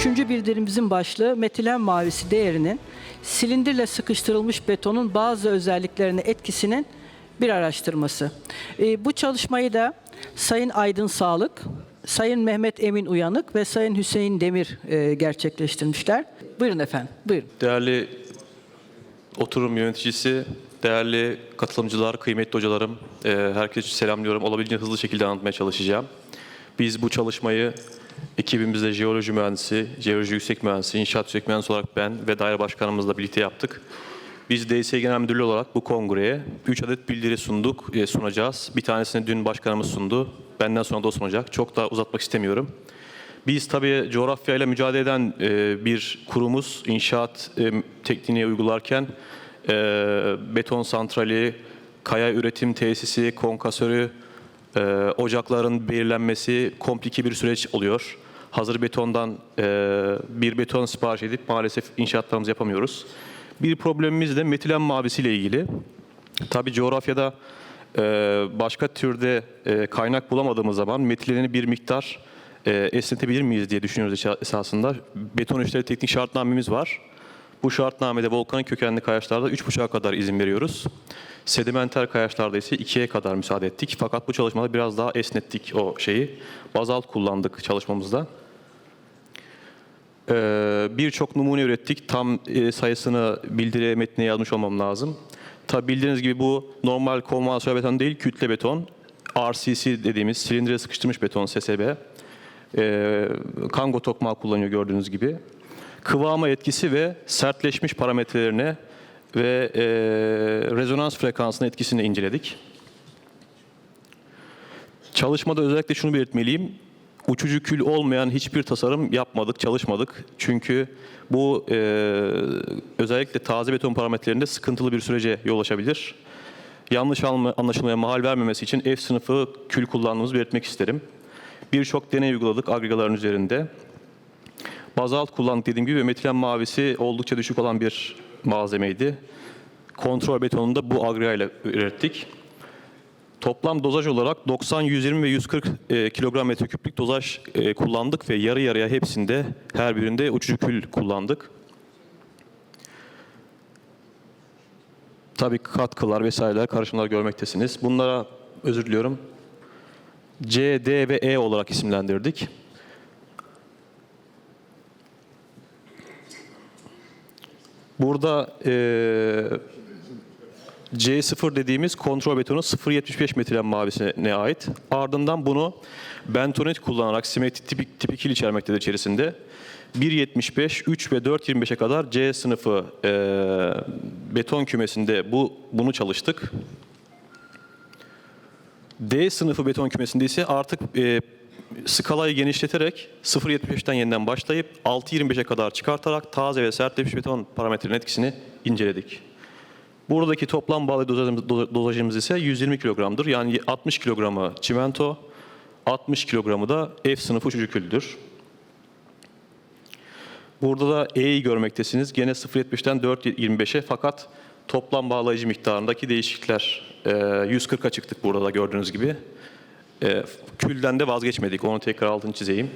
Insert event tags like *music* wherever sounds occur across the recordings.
Üçüncü bildirimimizin başlığı metilen mavisi değerinin silindirle sıkıştırılmış betonun bazı özelliklerine etkisinin bir araştırması. Ee, bu çalışmayı da Sayın Aydın Sağlık, Sayın Mehmet Emin Uyanık ve Sayın Hüseyin Demir e, gerçekleştirmişler. Buyurun efendim, buyurun. Değerli oturum yöneticisi, değerli katılımcılar, kıymetli hocalarım, e, herkese selamlıyorum. Olabildiğince hızlı şekilde anlatmaya çalışacağım. Biz bu çalışmayı ekibimizde jeoloji mühendisi, jeoloji yüksek mühendisi, inşaat yüksek mühendisi olarak ben ve daire başkanımızla birlikte yaptık. Biz DSE Genel Müdürlüğü olarak bu kongreye 3 adet bildiri sunduk, e, sunacağız. Bir tanesini dün başkanımız sundu. Benden sonra da o sunacak. Çok da uzatmak istemiyorum. Biz tabii coğrafyayla mücadele eden e, bir kurumuz. İnşaat e, tekniğini uygularken e, beton santrali, kaya üretim tesisi, konkasörü, e, ocakların belirlenmesi komplike bir süreç oluyor. Hazır betondan e, bir beton sipariş edip maalesef inşaatlarımızı yapamıyoruz. Bir problemimiz de metilen mavisiyle ilgili. Tabii coğrafyada e, başka türde e, kaynak bulamadığımız zaman metileni bir miktar e, esnetebilir miyiz diye düşünüyoruz esa- esasında. Beton işleri teknik şartnamemiz var. Bu şartnamede volkanik kökenli kayaçlarda 3,5'a kadar izin veriyoruz. Sedimenter kayaçlarda ise 2'ye kadar müsaade ettik. Fakat bu çalışmada biraz daha esnettik o şeyi. Bazalt kullandık çalışmamızda. Ee, Birçok numune ürettik. Tam e, sayısını bildiri metnine yazmış olmam lazım. Tabi bildiğiniz gibi bu normal konvansiyonel beton değil, kütle beton. RCC dediğimiz silindire sıkıştırmış beton SSB. Ee, Kango tokmağı kullanıyor gördüğünüz gibi. Kıvama etkisi ve sertleşmiş parametrelerine ve e, rezonans frekansına etkisini inceledik. Çalışmada özellikle şunu belirtmeliyim. Uçucu kül olmayan hiçbir tasarım yapmadık, çalışmadık. Çünkü bu e, özellikle taze beton parametrelerinde sıkıntılı bir sürece yol açabilir. Yanlış anla- anlaşılmaya mahal vermemesi için F sınıfı kül kullandığımızı belirtmek isterim. Birçok deney uyguladık agregaların üzerinde. Bazalt kullandık dediğim gibi ve metilen mavisi oldukça düşük olan bir malzemeydi. Kontrol betonunu da bu agrega ile ürettik. Toplam dozaj olarak 90, 120 ve 140 e, kilogram metreküplük dozaj e, kullandık ve yarı yarıya hepsinde her birinde uçucu kül kullandık. Tabii katkılar vesaireler, karışımlar görmektesiniz. Bunlara özür diliyorum. C, D ve E olarak isimlendirdik. Burada e, C0 dediğimiz kontrol betonu 0.75 metilen mavisine ait. Ardından bunu bentonit kullanarak simetrik tipik, tipik il içermektedir içerisinde. 1.75, 3 ve 4.25'e kadar C sınıfı e, beton kümesinde bu bunu çalıştık. D sınıfı beton kümesinde ise artık e, skalayı genişleterek 0.75'ten yeniden başlayıp 6.25'e kadar çıkartarak taze ve sertleşmiş beton parametrenin etkisini inceledik. Buradaki toplam bağlı dozajımız, do- dozajımız ise 120 kilogramdır. Yani 60 kilogramı çimento, 60 kilogramı da F sınıfı uçucu küldür. Burada da E'yi görmektesiniz. Gene 0.75'ten 4.25'e fakat toplam bağlayıcı miktarındaki değişiklikler e, 140'a çıktık burada da gördüğünüz gibi. E, külden de vazgeçmedik. Onu tekrar altını çizeyim.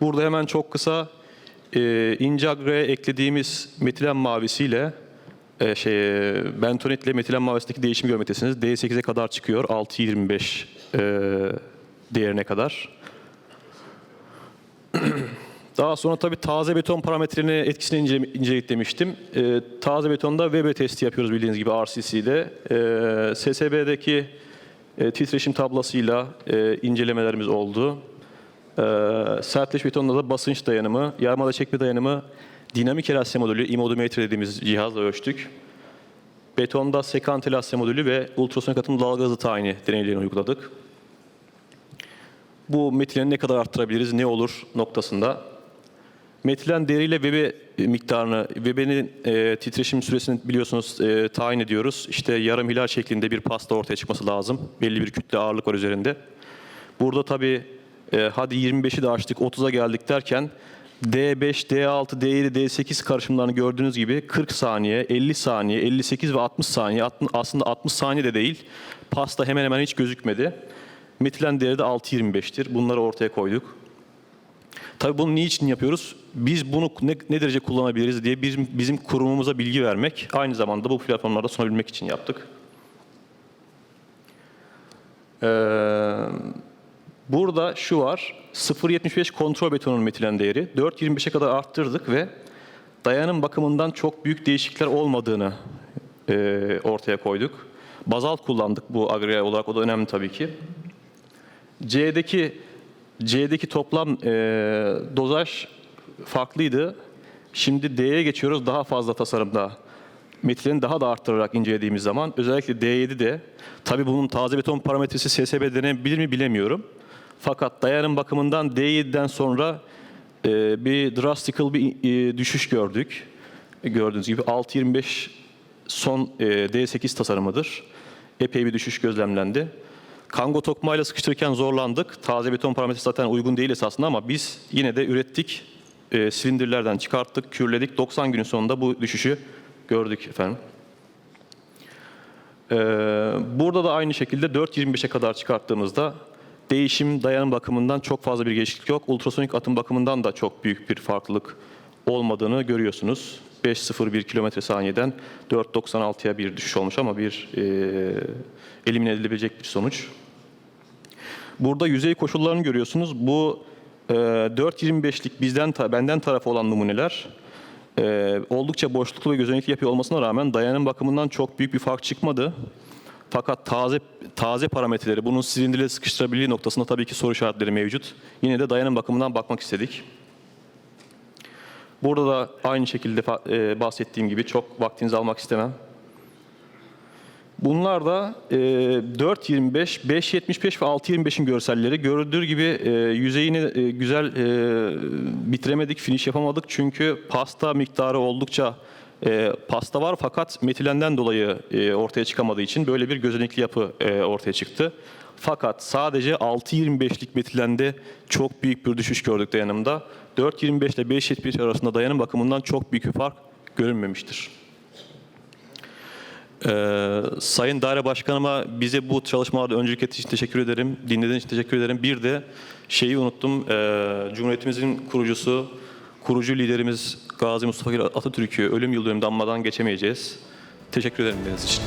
Burada hemen çok kısa e, ince agreye eklediğimiz metilen mavisiyle e, şey bentonitle metilen mavisindeki değişimi görmektesiniz. D8'e kadar çıkıyor. 6.25 e, değerine kadar. *clears throat* Daha sonra tabii taze beton parametrelerine etkisini incele, inceledik demiştim. E, taze betonda Weber testi yapıyoruz bildiğiniz gibi RCC'de. E, SSB'deki e, titreşim tablasıyla e, incelemelerimiz oldu. E, sertleş betonda da basınç dayanımı, yarmada çekme dayanımı, dinamik elasya modülü, immodometre dediğimiz cihazla ölçtük. Betonda sekant elasya modülü ve ultrasonik atımlı dalga hızı tayini deneylerini uyguladık. Bu metileni ne kadar arttırabiliriz, ne olur noktasında. Metilen değeriyle Webe miktarını, Webe'nin e, titreşim süresini biliyorsunuz e, tayin ediyoruz. İşte yarım hilal şeklinde bir pasta ortaya çıkması lazım. Belli bir kütle ağırlık var üzerinde. Burada tabii e, hadi 25'i de açtık, 30'a geldik derken D5, D6, D7, D8 karışımlarını gördüğünüz gibi 40 saniye, 50 saniye, 58 ve 60 saniye aslında 60 saniye de değil. Pasta hemen hemen hiç gözükmedi. Metilen değeri de 6.25'tir. Bunları ortaya koyduk. Tabii bunu niçin yapıyoruz? Biz bunu ne, ne derece kullanabiliriz diye bizim, bizim kurumumuza bilgi vermek, aynı zamanda bu platformlarda sunabilmek için yaptık. Ee, burada şu var, 0.75 kontrol betonun metilen değeri 4.25'e kadar arttırdık ve dayanım bakımından çok büyük değişiklikler olmadığını e, ortaya koyduk. Bazalt kullandık bu agregel olarak, o da önemli tabii ki. C'deki C'deki toplam e, dozaj farklıydı. Şimdi D'ye geçiyoruz daha fazla tasarımda. Metileni daha da arttırarak incelediğimiz zaman özellikle D7'de tabii bunun taze beton parametresi SSB denebilir mi bilemiyorum. Fakat dayanım bakımından D7'den sonra e, bir drastical bir e, düşüş gördük. E, gördüğünüz gibi 6.25 son e, D8 tasarımıdır. Epey bir düşüş gözlemlendi. Kango tokmayla sıkıştırırken zorlandık. Taze beton parametresi zaten uygun değil esasında ama biz yine de ürettik. E, silindirlerden çıkarttık, kürledik. 90 günün sonunda bu düşüşü gördük efendim. E, burada da aynı şekilde 4.25'e kadar çıkarttığımızda değişim dayanım bakımından çok fazla bir değişiklik yok. Ultrasonik atım bakımından da çok büyük bir farklılık olmadığını görüyorsunuz. 5.01 kilometre saniyeden 4.96'ya bir düşüş olmuş ama bir e, elimine edilebilecek bir sonuç. Burada yüzey koşullarını görüyorsunuz. Bu e, 4.25'lik bizden benden tarafı olan numuneler e, oldukça boşluklu ve gözenekli yapıyor olmasına rağmen dayanım bakımından çok büyük bir fark çıkmadı. Fakat taze taze parametreleri bunun silindirle sıkıştırabilirliği noktasında tabii ki soru işaretleri mevcut. Yine de dayanım bakımından bakmak istedik. Burada da aynı şekilde e, bahsettiğim gibi çok vaktinizi almak istemem. Bunlar da e, 4.25, 5.75 ve 6.25'in görselleri. Görüldüğü gibi e, yüzeyini e, güzel e, bitiremedik, finish yapamadık. Çünkü pasta miktarı oldukça e, pasta var fakat metilenden dolayı e, ortaya çıkamadığı için böyle bir gözenekli yapı e, ortaya çıktı. Fakat sadece 6.25'lik metilende çok büyük bir düşüş gördük dayanımda. 4.25 ile 5.75 arasında dayanım bakımından çok büyük bir fark görünmemiştir. Ee, Sayın Daire Başkanıma bize bu çalışmalarda öncülük ettiği için teşekkür ederim. Dinlediğiniz için teşekkür ederim. Bir de şeyi unuttum. Ee, Cumhuriyetimizin kurucusu, kurucu liderimiz Gazi Mustafa Atatürk'ü ölüm yıl dönümünde anmadan geçemeyeceğiz. Teşekkür ederim dinlediğiniz için.